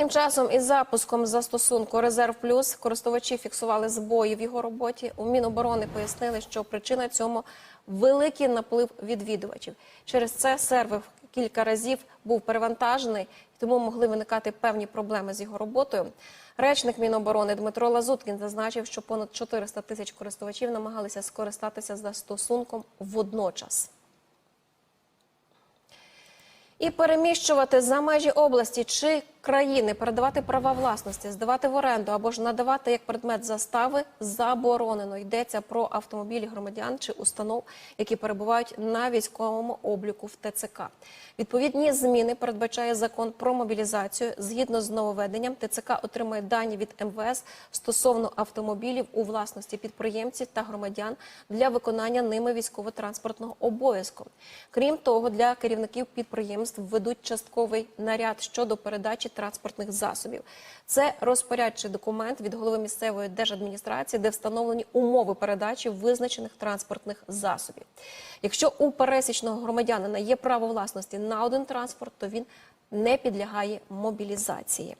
Тим часом із запуском застосунку Резерв Плюс користувачі фіксували збої в його роботі. У Міноборони пояснили, що причина цьому великий наплив відвідувачів. Через це сервер кілька разів був перевантажений, тому могли виникати певні проблеми з його роботою. Речник Міноборони Дмитро Лазуткін зазначив, що понад 400 тисяч користувачів намагалися скористатися застосунком водночас. І переміщувати за межі області чи країни, передавати права власності, здавати в оренду або ж надавати як предмет застави заборонено. Йдеться про автомобілі громадян чи установ, які перебувають на військовому обліку в ТЦК. Відповідні зміни передбачає закон про мобілізацію. Згідно з нововведенням, ТЦК отримає дані від МВС стосовно автомобілів у власності підприємців та громадян для виконання ними військово-транспортного обов'язку. Крім того, для керівників підприємств введуть частковий наряд щодо передачі транспортних засобів. Це розпорядчий документ від голови місцевої держадміністрації, де встановлені умови передачі визначених транспортних засобів. Якщо у пересічного громадянина є право власності на один транспорт, то він не підлягає мобілізації.